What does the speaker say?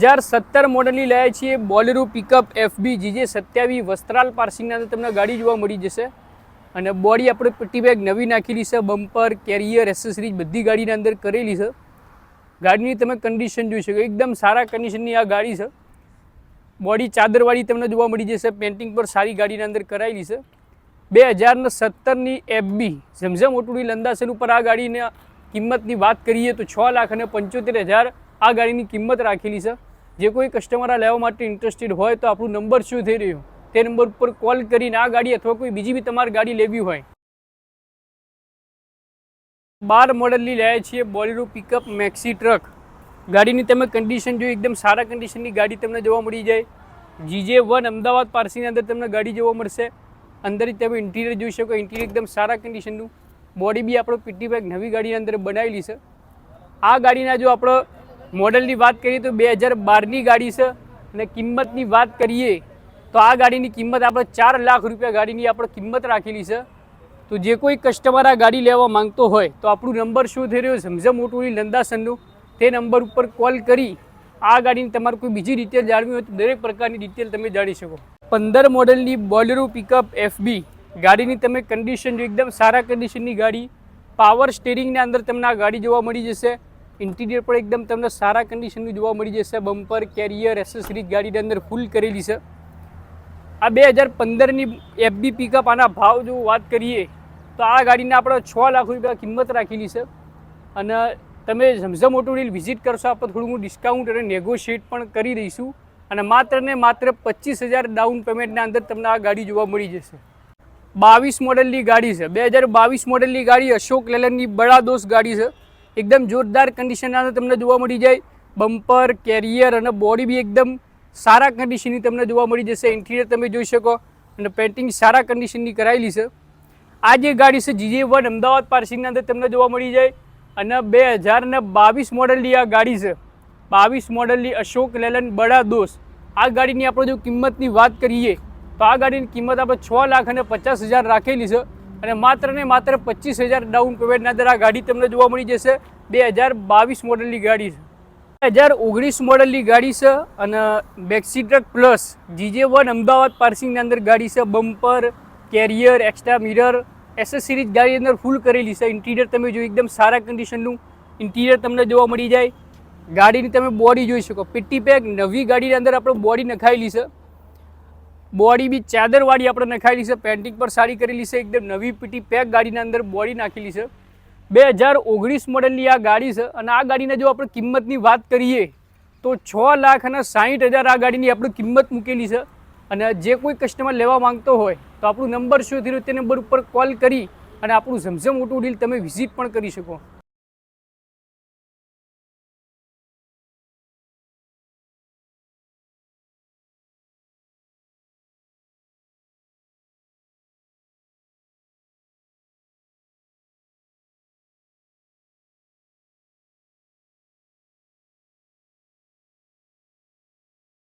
હજાર સત્તર મોડલની લાયા છીએ બોલેરો પિકઅપ એફબી, જીજે સત્યાવીસ વસ્ત્રાલ પાર્સિંગના અંદર તમને ગાડી જોવા મળી જશે. અને બોડી આપણે પટ્ટી બેગ નવી નાખેલી છે, બમ્પર, કેરિયર, એસેસરીઝ બધી ગાડીના અંદર કરેલી છે. ગાડીની તમે કન્ડિશન જોઈ શકો, એકદમ સારા કન્ડિશનની આ ગાડી છે. બોડી ચાદરવાળી તમને જોવા મળી જશે, પેન્ટિંગ પર સારી ગાડીના અંદર કરાયેલી છે. બે હજારને સત્તરની એફબી ઝમઝમ ઓટુડી લંદાસન ઉપર આ ગાડીની કિંમતની વાત કરીએ તો છ લાખ અને પંચોતેર હજાર આ ગાડીની કિંમત રાખેલી છે. જે કોઈ કસ્ટમર આ લેવા માટે ઇન્ટરેસ્ટેડ હોય તો આપણું નંબર શું થઈ રહ્યો? તે નંબર ઉપર કોલ કરીને આ ગાડી અથવા કોઈ બીજી બી તમારે ગાડી લેવી હોય. બાર મોડલની લાયા છીએ બોલેરો પિકઅપ મેક્સી ટ્રક ગાડીની તમે કન્ડિશન જોઈ, એકદમ સારા કન્ડિશનની ગાડી તમને જોવા મળી જાય. જીજે વન અમદાવાદ પારસીની અંદર તમને ગાડી જોવા મળશે. અંદરથી તમે ઇન્ટિરિયર જોઈ શકો ઇન્ટિરિયર એકદમ સારા કન્ડિશનનું બોડી બી આપણો પીટી બેગ નવી ગાડીની અંદર બનાવેલી છે. આ ગાડીના જો આપણો મોડલની વાત કરીએ તો બે હજાર બારની ગાડી છે અને કિંમતની વાત કરીએ તો આ ગાડીની કિંમત આપણે ચાર લાખ રૂપિયા ગાડીની આપણે કિંમત રાખેલી છે. તો જે કોઈ કસ્ટમર આ ગાડી લેવા માંગતો હોય તો આપણું નંબર શું થઈ રહ્યો ઝમઝમ ઓટોની લંદાસનનું તે નંબર ઉપર કોલ કરી. આ ગાડીની તમારે કોઈ બીજી ડિટેલ જાણવી હોય તો દરેક પ્રકારની ડિટેલ તમે જાણી શકો. પંદર મોડલની બોલેરો પિકઅપ એફબી ગાડીની તમે કન્ડિશન એકદમ સારા કન્ડિશનની ગાડી પાવર સ્ટેરિંગના અંદર તમને આ ગાડી જોવા મળી જશે. ઇન્ટિરિયર પણ એકદમ તમને સારા કન્ડિશનનું જોવા મળી જશે. બમ્પર કેરિયર એસેસરીઝ ગાડીની અંદર ફૂલ કરેલી છે. આ બે હજાર પંદરની એફબી પિકઅપ આના ભાવ જો વાત કરીએ, તો આ ગાડીને આપણે છ લાખ રૂપિયા કિંમત રાખેલી છે. અને તમે ઝમઝમ ઓટોડીલ વિઝિટ કરશો આપણે થોડું ડિસ્કાઉન્ટ અને નેગોશિએટ પણ કરી દઈશું. અને માત્ર ને માત્ર પચીસ હજાર ડાઉન પેમેન્ટના અંદર તમને આ ગાડી જોવા મળી જશે. બાવીસ મોડલની ગાડી છે. બે હજાર બાવીસ મોડલની ગાડી અશોક લેલનની બળાદોષ ગાડી છે. એકદમ જોરદાર કન્ડિશનના તમને જોવા મળી જાય. બમ્પર કેરિયર અને બોડી બી એકદમ સારા કન્ડિશનની તમને જોવા મળી જશે. ઇન્ટિરિયર તમે જોઈ શકો. અને પેન્ટિંગ સારા કન્ડિશનની કરાયેલી છે. આ જે ગાડી છે જીજે વન અમદાવાદ પાર્સિંગના અંદર તમને જોવા મળી જાય. અને બે હજાર ને બાવીસ મોડલની આ ગાડી છે. બાવીસ મોડલની અશોક લેલન બડા દોષ. આ ગાડીની આપણે જો કિંમતની વાત કરીએ, તો આ ગાડીની કિંમત આપણે છ લાખ અને પચાસ હજાર રાખેલી છે. અને માત્ર ને માત્ર પચીસ હજાર ડાઉન પેમેન્ટના અંદર આ ગાડી તમને જોવા મળી જશે. બે હજાર બાવીસ મોડલની ગાડી છે. બે હજાર ઓગણીસ મોડલની ગાડી છે અને બેક્સી truck plus GJ one Ahmedabad પાર્સિંગની અંદર ગાડી છે. Bumper carrier extra mirror accessories ગાડી અંદર ફૂલ કરેલી છે. ઇન્ટિરિયર તમે જો એકદમ સારા કન્ડિશનનું ઇન્ટિરિયર તમને જોવા મળી જાય. ગાડીની તમે બોડી જોઈ શકો. પીટી પેક નવી ગાડીની અંદર આપણે બોડી નખાયેલી છે. બોડી બી ચાદરવાળી આપણે નખાયેલી છે, પેન્ટિંગ પર સારી કરેલી છે, એકદમ નવી પીટી પેક ગાડીના અંદર બોડી નાખેલી છે. બે હજાર ઓગણીસ મોડલની આ ગાડી છે અને આ ગાડીને જો આપણે કિંમતની વાત કરીએ તો છ લાખ અને સાહીઠ હજાર આ ગાડીની આપણે કિંમત મૂકેલી છે. અને જે કોઈ કસ્ટમર લેવા માંગતો હોય તો આપણું નંબર શું થયું તે નંબર ઉપર કોલ કરી અને આપણું ઝમઝમ ઓટો ડીલ તમે વિઝિટ પણ કરી શકો.